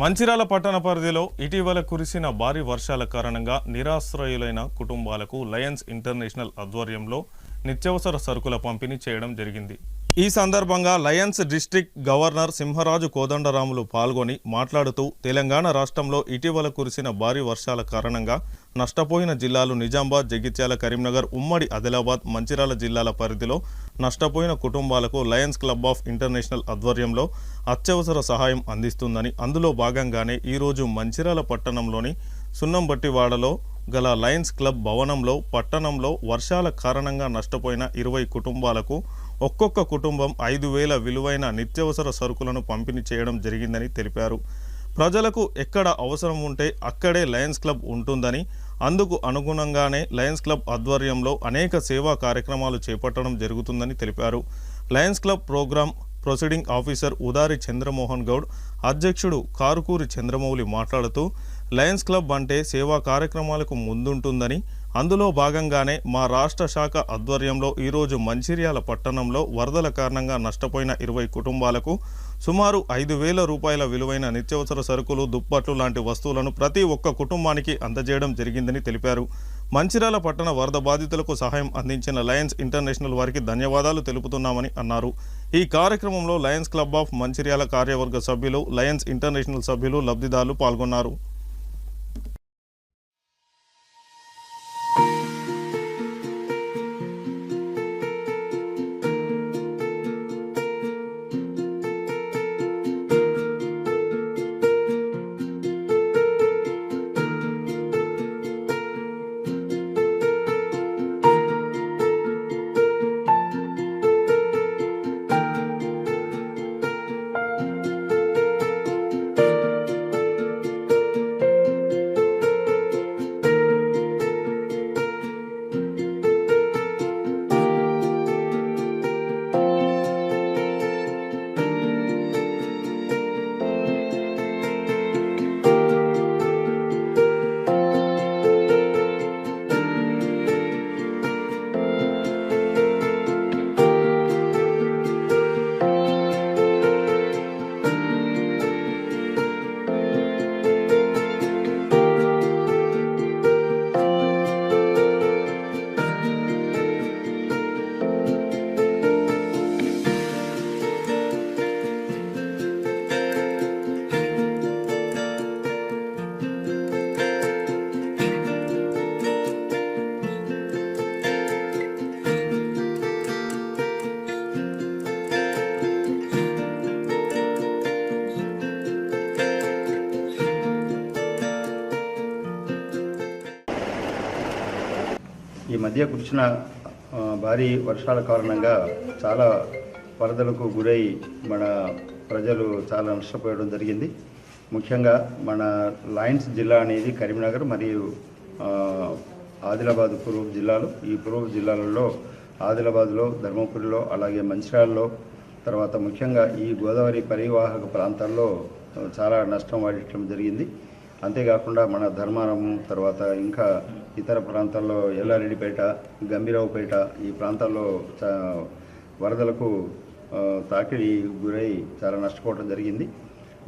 మంచిరాల పట్టణ పరిధిలో ఇటీవల కురిసిన భారీ వర్షాల కారణంగా నిరాశ్రయులైన కుటుంబాలకు లయన్స్ ఇంటర్నేషనల్ ఆధ్వర్యంలో నిత్యావసర సరుకుల పంపిణీ చేయడం జరిగింది. ఈ సందర్భంగా lions district governor Simharaju Kodandaramulu పాల్గొని మాట్లాడుతూ తెలంగాణ రాష్ట్రంలో ఇటీవల కురిసిన భారీ వర్షాల కారణంగా నష్టపోయిన జిల్లాలు నిజామాబాద్ జగిత్యాల కరీంనగర్ ఉమ్మడి ఆదిలాబాద్ మంచిర్యాల జిల్లాల పరిధిలో నష్టపోయిన కుటుంబాలకు లయన్స్ క్లబ్ ఆఫ్ ఇంటర్నేషనల్ ఆధ్వర్యంలో అత్యవసర సహాయం అందిస్తుందని అందులో భాగంగానే ఈరోజు మంచిర్యాల పట్టణంలోని సున్నంబట్టివాడలో గల లయన్స్ క్లబ్ భవనంలో పట్టణంలో వర్షాల కారణంగా నష్టపోయిన ఇరవై కుటుంబాలకు ఒక్కొక్క కుటుంబం ఐదు వేల విలువైన నిత్యావసర సరుకులను పంపిణీ చేయడం జరిగిందని తెలిపారు. ప్రజలకు ఎక్కడ అవసరం ఉంటే అక్కడే లయన్స్ క్లబ్ ఉంటుందని అందుకు అనుగుణంగానే లయన్స్ క్లబ్ ఆధ్వర్యంలో అనేక సేవా కార్యక్రమాలు చేపట్టడం జరుగుతుందని తెలిపారు. Lions Club programme proceeding officer Udari Chandramohan Goud అధ్యక్షుడు కారుకూరి చంద్రమౌళి మాట్లాడుతూ లయన్స్ క్లబ్ అంటే సేవా కార్యక్రమాలకు ముందుంటుందని అందులో భాగంగానే మా రాష్ట్ర శాఖ ఆధ్వర్యంలో ఈరోజు మంచిర్యాల పట్టణంలో వరదల కారణంగా నష్టపోయిన ఇరవై కుటుంబాలకు సుమారు ఐదు వేల రూపాయల విలువైన నిత్యవసర సరుకులు దుప్పట్లు లాంటి వస్తువులను ప్రతి ఒక్క కుటుంబానికి అందజేయడం జరిగిందని తెలిపారు. మంచిర్యాల పట్టణ వరద బాధితులకు సహాయం అందించిన లయన్స్ ఇంటర్నేషనల్ వారికి ధన్యవాదాలు తెలుపుతున్నామని అన్నారు. ఈ కార్యక్రమంలో లయన్స్ క్లబ్ ఆఫ్ మంచిర్యాల కార్యవర్గ సభ్యులు లయన్స్ ఇంటర్నేషనల్ సభ్యులు లబ్ధిదారులు పాల్గొన్నారు. మధ్య కురిసిన భారీ వర్షాల కారణంగా చాలా వరదలకు గురై మన ప్రజలు చాలా నష్టపోయడం జరిగింది. ముఖ్యంగా మన లయన్స్ జిల్లా అనేది కరీంనగర్ మరియు ఆదిలాబాద్ పూర్వ జిల్లాలు. ఈ పూర్వ జిల్లాలలో ఆదిలాబాద్లో ధర్మపురిలో అలాగే మంచిర్యాలలో తర్వాత ముఖ్యంగా ఈ గోదావరి పరివాహక ప్రాంతాల్లో చాలా నష్టం వాడటం జరిగింది. అంతేకాకుండా మన ధర్మారం తర్వాత ఇంకా ఇతర ప్రాంతాల్లో ఎల్లారెడ్డిపేట గంభీరావుపేట ఈ ప్రాంతాల్లో వరదలకు తాకిడి గురై చాలా నష్టపోవడం జరిగింది.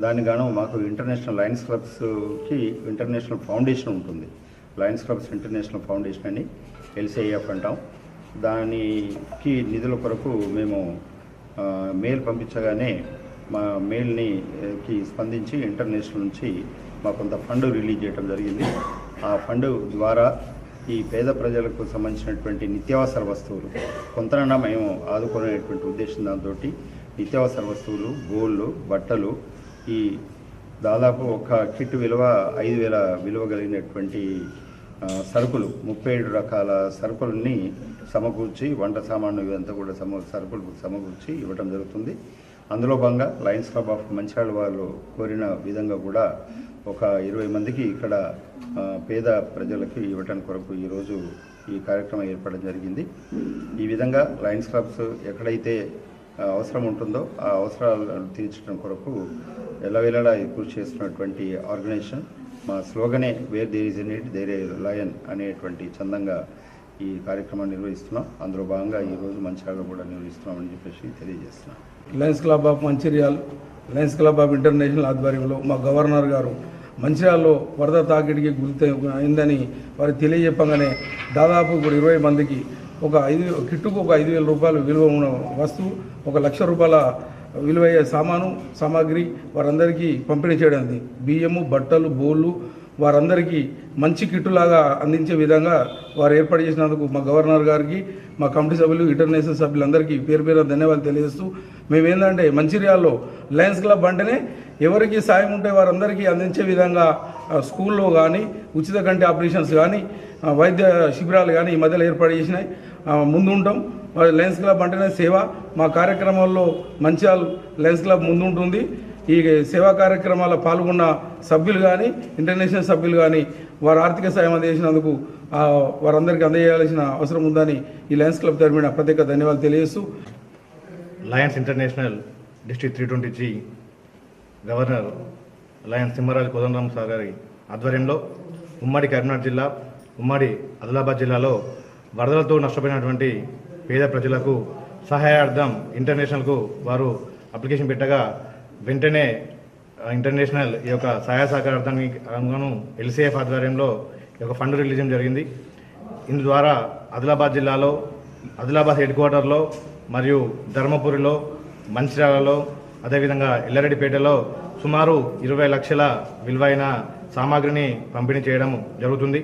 దానికి గాను మాకు ఇంటర్నేషనల్ లయన్స్ క్లబ్స్కి ఇంటర్నేషనల్ ఫౌండేషన్ ఉంటుంది. లయన్స్ క్లబ్స్ ఇంటర్నేషనల్ ఫౌండేషన్ అని ఎల్సీఐఎఫ్ అంటాం. దానికి నిధుల కొరకు మేము మెయిల్ పంపించగానే మా మెయిల్ని కి స్పందించి ఇంటర్నేషనల్ నుంచి మా కొంత ఫండ్ రిలీజ్ చేయడం జరిగింది. ఆ ఫండ్ ద్వారా ఈ పేద ప్రజలకు సంబంధించినటువంటి నిత్యావసర వస్తువులు కొంతనన్నా మేము ఆదుకునేటువంటి ఉద్దేశం దాంతో నిత్యావసర వస్తువులు గోళ్ళు బట్టలు ఈ దాదాపు ఒక కిట్ విలువ ఐదు వేల విలువ కలిగినటువంటి సరుకులు ముప్పై ఏడు రకాల సరుకులని సమకూర్చి వంట సామాను ఇదంతా కూడా సమ సరుకులు సమకూర్చి ఇవ్వడం జరుగుతుంది. అందులో భాగంగా లయన్స్ క్లబ్ ఆఫ్ మంచిర్యాల వాళ్ళు కోరిన విధంగా కూడా ఒక ఇరవై మందికి ఇక్కడ పేద ప్రజలకి ఇవ్వటానికి కొరకు ఈరోజు ఈ కార్యక్రమం ఏర్పడడం జరిగింది. ఈ విధంగా లయన్స్ క్లబ్స్ ఎక్కడైతే అవసరం ఉంటుందో ఆ అవసరాలను తీర్చడం కొరకు ఎల్లవేళలా కృషి చేస్తున్నటువంటి ఆర్గనైజేషన్ మా స్లోగనే where there is need there a lion అనేటువంటి చందంగా ఈ కార్యక్రమాన్ని నిర్వహిస్తున్నాం. అందులో భాగంగా ఈరోజు మంచిర్యాల కూడా నిర్వహిస్తున్నామని చెప్పేసి తెలియజేస్తున్నాం. Lions Club of Mancherial Lions Club of International ఆధ్వర్యంలో మా గవర్నర్ గారు మంచిర్యాలలో వరద తాకిడికి గురి అయిందని వారికి తెలియజెప్పగానే దాదాపు ఇప్పుడు ఇరవై మందికి ఒక ఐదు కిట్టుకు ఒక ఐదు వేల రూపాయలు విలువ ఉన్న వస్తువు ఒక లక్ష రూపాయల విలువయ్యే సామాను సామాగ్రి వారందరికీ పంపిణీ చేయడానికి బియ్యము బట్టలు బోళ్ళు వారందరికీ మంచి కిట్టులాగా అందించే విధంగా వారు ఏర్పాటు చేసినందుకు మా గవర్నర్ గారికి మా కమిటీ సభ్యులు ఇంటర్నేషనల్ సభ్యులందరికీ పేరు పేరు ధన్యవాదాలు తెలియజేస్తూ మేమేందంటే మంచిర్యాలలో లయన్స్ క్లబ్ అంటేనే ఎవరికి సాయం ఉంటే వారందరికీ అందించే విధంగా స్కూల్లో కానీ ఉచిత కంటి ఆపరేషన్స్ కానీ వైద్య శిబిరాలు కానీ ఈ మధ్యలో ఏర్పాటు చేసినాయి. ముందుంటాం. ముందు ఉంటాం లయన్స్ క్లబ్ అంటేనే సేవ. మా కార్యక్రమాల్లో మంచిర్యాల లయన్స్ క్లబ్ ముందు ఉంటుంది ఈ సేవా కార్యక్రమాల్లో పాల్గొన్న సభ్యులు కానీ ఇంటర్నేషనల్ సభ్యులు కానీ వారు ఆర్థిక సాయం అందించినందుకు వారందరికీ అందజేయాల్సిన అవసరం ఉందని ఈ లయన్స్ క్లబ్ తరపున ప్రత్యేక ధన్యవాదాలు తెలియజేస్తూ. Lions international district three twenty G governor lions Simharaju Kodandaram sir గారి ఆధ్వర్యంలో ఉమ్మడి కరీంనగర్ జిల్లా ఉమ్మడి ఆదిలాబాద్ జిల్లాలో వరదలతో నష్టపోయినటువంటి పేద ప్రజలకు సహాయార్థం ఇంటర్నేషనల్కు వారు అప్లికేషన్ పెట్టగా వెంటనే ఇంటర్నేషనల్ ఈ యొక్క సహాయ సహకారార్థానికి అనుగుణం ఎల్సీఎఫ్ ఆధ్వర్యంలో ఈ యొక్క ఫండ్ రిలీజ్ జరిగింది. ఇందు ద్వారా ఆదిలాబాద్ జిల్లాలో ఆదిలాబాద్ హెడ్ క్వార్టర్లో మరియు ధర్మపురిలో మంచిర్యాలలో అదేవిధంగా ఎల్లారెడ్డిపేటలో సుమారు ఇరవై లక్షల విలువైన సామాగ్రిని పంపిణీ చేయడం జరుగుతుంది.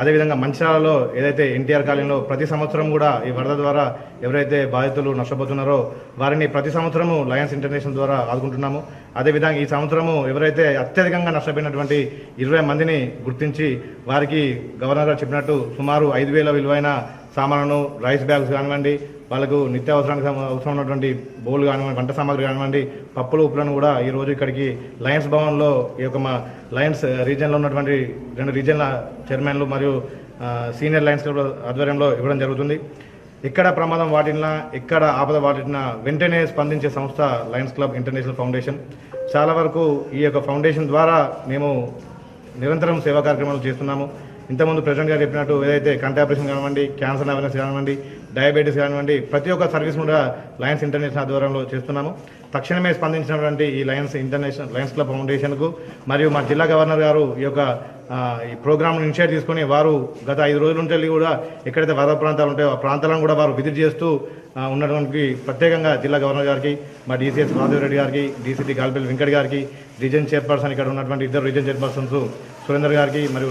అదేవిధంగా మంచిర్యాలలో ఏదైతే ఎన్టీఆర్ కాలనీలో ప్రతి సంవత్సరం కూడా ఈ వరద ద్వారా ఎవరైతే బాధితులు నష్టపోతున్నారో వారిని ప్రతి సంవత్సరము లయన్స్ ఇంటర్నేషనల్ ద్వారా ఆదుకుంటున్నాము. అదేవిధంగా ఈ సంవత్సరము ఎవరైతే అత్యధికంగా నష్టపోయినటువంటి ఇరవై మందిని గుర్తించి వారికి గవర్నర్ గారు చెప్పినట్టు సుమారు ఐదు వేల విలువైన సామాన్లను రైస్ బ్యాగ్స్ కానివ్వండి వాళ్ళకు నిత్యావసరానికి అవసరం ఉన్నటువంటి బౌల్ కానివ్వండి వంట సామాగ్రి కానివ్వండి పప్పులు ఉప్పులను కూడా ఈ రోజు ఇక్కడికి లయన్స్ భవన్లో ఈ యొక్క మా లయన్స్ రీజన్లో ఉన్నటువంటి రెండు రీజన్ల చైర్మన్లు మరియు సీనియర్ లయన్స్ క్లబ్ ఆధ్వర్యంలో ఇవ్వడం జరుగుతుంది. ఎక్కడ ప్రమాదం వాటినా ఎక్కడ ఆపద వాటినా వెంటనే స్పందించే సంస్థ లయన్స్ క్లబ్ ఇంటర్నేషనల్ ఫౌండేషన్ చాలా వరకు ఈ యొక్క ఫౌండేషన్ ద్వారా మేము నిరంతరం సేవా కార్యక్రమాలు చేస్తున్నాము. ఇంతకుముందు ప్రెసిడెంట్ గారు చెప్పినట్టు ఏదైతే కంటి ఆపరేషన్ కానివ్వండి క్యాన్సర్ అవేర్నెస్ కానివ్వండి డయాబెటీస్ కానివ్వండి ప్రతి ఒక్క సర్వీస్ కూడా లయన్స్ ఇంటర్నేషనల్ ఆధ్వర్యంలో చేస్తున్నాము. తక్షణమే స్పందించినటువంటి ఈ లయన్స్ ఇంటర్నేషనల్ లయన్స్ క్లబ్ ఫౌండేషన్కు మరియు మా జిల్లా గవర్నర్ గారు ఈ యొక్క ఈ ప్రోగ్రామ్ ఇనిషియేట్ తీసుకొని వారు గత ఐదు రోజుల నుంచి కూడా ఎక్కడైతే వరద ప్రాంతాలు ఉంటాయో ఆ ప్రాంతాలను కూడా వారు విజిట్ చేస్తూ ఉన్నటువంటి ప్రత్యేకంగా జిల్లా గవర్నర్ గారికి మా డీసీఎస్ రెడ్డి గారికి డీసీటీ గాల్పల్లి వెంకట్ గారికి రీజన్ చైర్పర్సన్ ఇక్కడ ఉన్నటువంటి ఇద్దరు రీజన్ చైర్పర్సన్స్ సురేందర్ గారికి మరియు